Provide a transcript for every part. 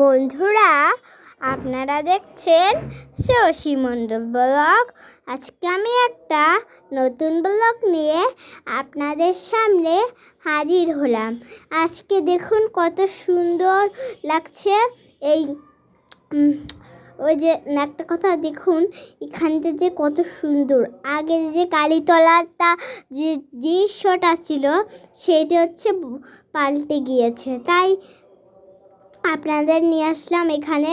বন্ধুরা, আপনারা দেখছেন শশী মণ্ডল ব্লগ। আজকে আমি একটা নতুন ব্লগ নিয়ে আপনাদের সামনে হাজির হলাম। আজকে দেখুন কত সুন্দর লাগছে এই ওই যে একটা কথা দেখুন এখানটা যে কত সুন্দর। আগের যে কালীতলাটা যে দৃশ্যটা ছিল, সেটা হচ্ছে পাল্টে গিয়েছে। তাই আপনাদের নিয়ে আসলাম এখানে।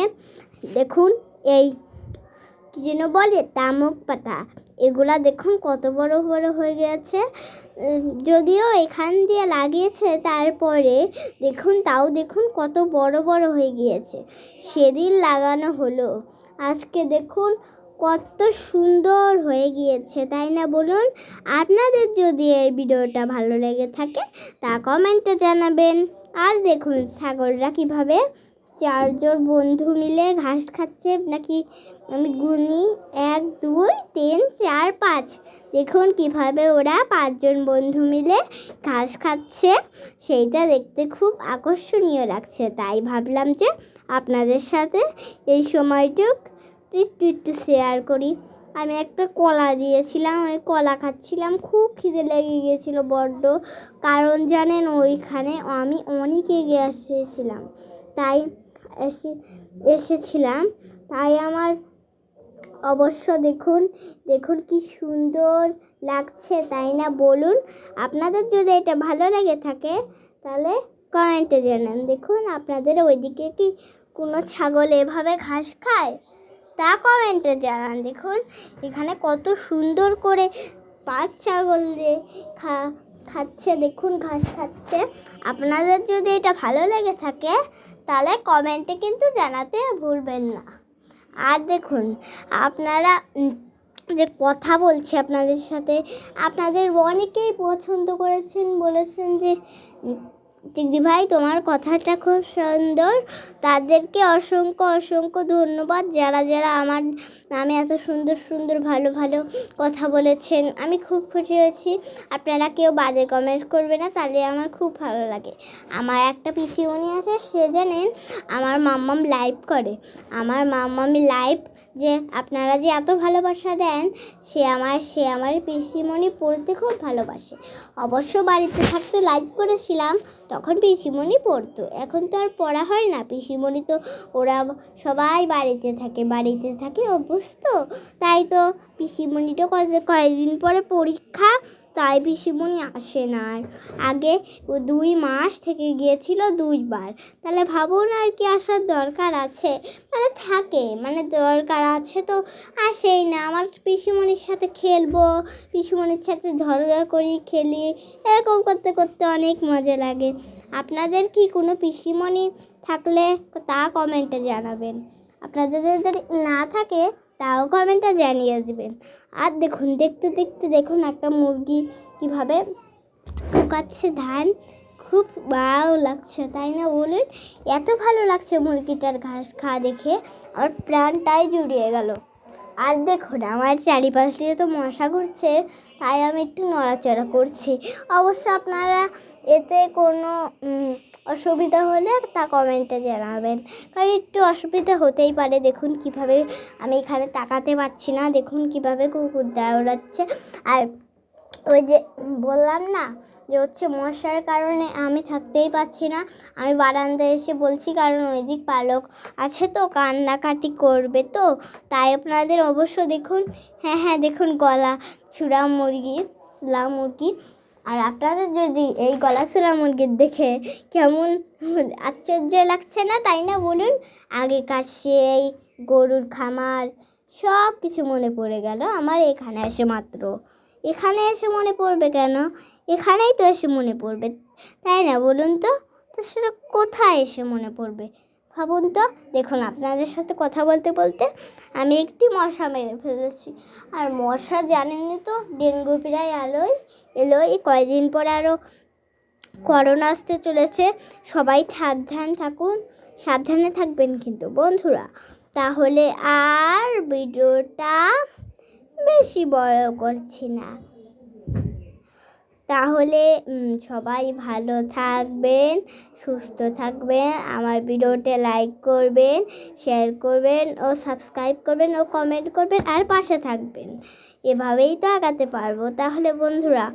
দেখুন, এই কি যেন বলে, তামুক পাতা। এগুলা দেখুন, কত বড় বড় হয়ে গেছে। যদিও এখান দিয়ে লাগিয়েছে, তারপরে দেখুন, তাও দেখুন, কত বড় বড় হয়ে গিয়েছে। সেদিন লাগানো হলো। আজকে দেখুন, কত সুন্দর হয়ে গিয়েছে, তাই না বলুন? আপনাদের যদি এই ভিডিওটা ভালো লেগে থাকে, তা কমেন্টে জানাবেন। আর দেখুন ছাগলরা কীভাবে চারজন বন্ধু মিলে ঘাস খাচ্ছে, নাকি আমি গুনি, এক, দুই, তিন, চার, পাঁচ। দেখুন কীভাবে ওরা পাঁচজন বন্ধু মিলে ঘাস খাচ্ছে, সেইটা দেখতে খুব আকর্ষণীয় লাগছে। তাই ভাবলাম যে আপনাদের সাথে এই সময়টুক একটু একটু শেয়ার করি। আমি একটা কলা দিয়েছিলাম, ওই কলা খাচ্ছিলাম। খুব খিদে লেগে গিয়েছিল বড্ড। কারণ জানেন, ওইখানে আমি অনেক এগিয়ে এসেছিলাম। তাই এসে, এসেছিলাম। তাই আমার অবশ্য দেখুন দেখুন কি সুন্দর লাগছে, তাই না? বলুন, আপনাদের যদি এটা ভালো লেগে থাকে, তাহলে কমেন্টে জানান। দেখুন, আপনাদের ওইদিকে কি কোনো ছাগল এভাবে ঘাস খায়? তা কমেন্টে জানান। দেখুন, এখানে কত সুন্দর করে পাঁচ ছাগল দিয়ে খা, খাচ্ছে, দেখুন ঘাস খাচ্ছে। আপনাদের যদি এটা ভালো লেগে থাকে, তাহলে কমেন্টে কিন্তু জানাতে ভুলবেন না। আর দেখুন, আপনারা যে কথা বলছি আপনাদের সাথে, আপনাদের অনেকেই পছন্দ করেছেন, বলেছেন যে দিদি ভাই তোমার কথাটা খুব সুন্দর। তাদেরকে অসংখ্য অসংখ্য ধন্যবাদ। যারা যারা আমার নামে এত সুন্দর সুন্দর, ভালো ভালো কথা বলেছেন, আমি খুব খুশি হয়েছি। আপনারা কেউ বাজে কমেন্ট করবে না, তাহলে আমার খুব ভালো লাগে। আমার একটা পিসিমণি আছে, সে জানেন, আমার মাম্মাম লাইভ করে। আমার মাম্মামি লাইভ যে আপনারা যে এত ভালোবাসা দেন, সে আমার সে আমার পিসিমণি পড়তে খুব ভালোবাসে। অবশ্য বাড়িতে থাকতে লাইক করেছিলাম, তখন পিসিমণি পড়তো। এখন তো আর পড়া হয় না। পিসিমণি তো ওরা সবাই বাড়িতে থাকে বাড়িতে থাকে অভ্যস্ত। তাই তো পিসিমণিটা কয়ে কয়েকদিন পরে পরীক্ষা তাই পিসিমণি আসে না। আর আগে দুই মাস থেকে গিয়েছিল দুইবার। তাহলে ভাবুন আর কি আসার দরকার আছে? মানে থাকে মানে দরকার আছে তো আসেই না। আমার পিসিমণির সাথে খেলব, পিসিমণির সাথে ঝগড়া করি, খেলি, এরকম করতে করতে অনেক মজা লাগে। আপনাদের কি কোনো পিসিমণি থাকলে তা কমেন্টে জানাবেন। আপনাদের যদি না থাকে তাও কমেন্টে জানিয়ে দেবেন। আর দেখুন, দেখতে দেখতে দেখুন একটা মুরগি কীভাবে শুকাচ্ছে ধান। খুব ভালো লাগছে, তাই না বলুন? এত ভালো লাগছে মুরগিটার ঘাস খাওয়া দেখে। আমার প্রাণটাই জুড়িয়ে গেল। আর দেখুন, আমার চারিপাশ দিয়ে তো মশা ঘুরছে, তাই আমি একটু নড়াচড়া করছি। অবশ্য আপনারা এতে কোনো অসুবিধা হলে তা কমেন্টে জানাবেন। কারণ একটু অসুবিধা হতেই পারে। দেখুন কীভাবে আমি এখানে তাকাতে পারছি না। দেখুন কীভাবে কুকুর দৌড়াচ্ছে আর ওই যে বললাম না যে হচ্ছে মশার কারণে আমি থাকতেই পারছি না। আমি বারান্দায় এসে বলছি, কারণ ওই দিক পালক আছে তো, কান্নাকাটি করবে তো। তাই আপনাদের অবশ্য দেখুন হ্যাঁ হ্যাঁ দেখুন গলা, ছুড়া মুরগি লা মুরগি আর আপনাদের যদি এই গলা ছুড়া মুরগির দেখে কেমন আশ্চর্য লাগছে না, তাই না বলুন? আগেকার সেই গরুর খামার সব কিছু মনে পড়ে গেল। আমার এখানে এসে মাত্র। এখানে এসে মনে পড়বে কেন? এখানেই তো এসে মনে পড়বে, তাই না বলুন তো? তো সেটা কোথায় এসে মনে পড়বে? ভাবুন তো দেখুন, আপনাদের সাথে কথা বলতে বলতে আমি একটি মশা মেরে ফেলেছি। আর মশা জানেনই তো, ডেঙ্গু প্রায় আলোয় এই কয়দিন পর আরও করোনা আসতে চলেছে। সবাই সাবধান থাকুন, সাবধানে থাকবেন কিন্তু বন্ধুরা। তাহলে আর ভিডিওটা বেশি বড় করছি না। তাহলে সবাই ভালো থাকবেন, সুস্থ থাকবেন, আমার ভিডিওতে লাইক করবেন শেয়ার করবেন ও সাবস্ক্রাইব করবেন ও কমেন্ট করবেন আর পাশে থাকবেন। এভাবেই তো আগাতে পারব। তাহলে বন্ধুরা,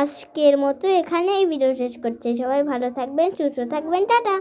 আজকের মতো এখানে এই ভিডিও শেষ করছে। সবাই ভালো থাকবেন, সুস্থ থাকবেন, টাটা!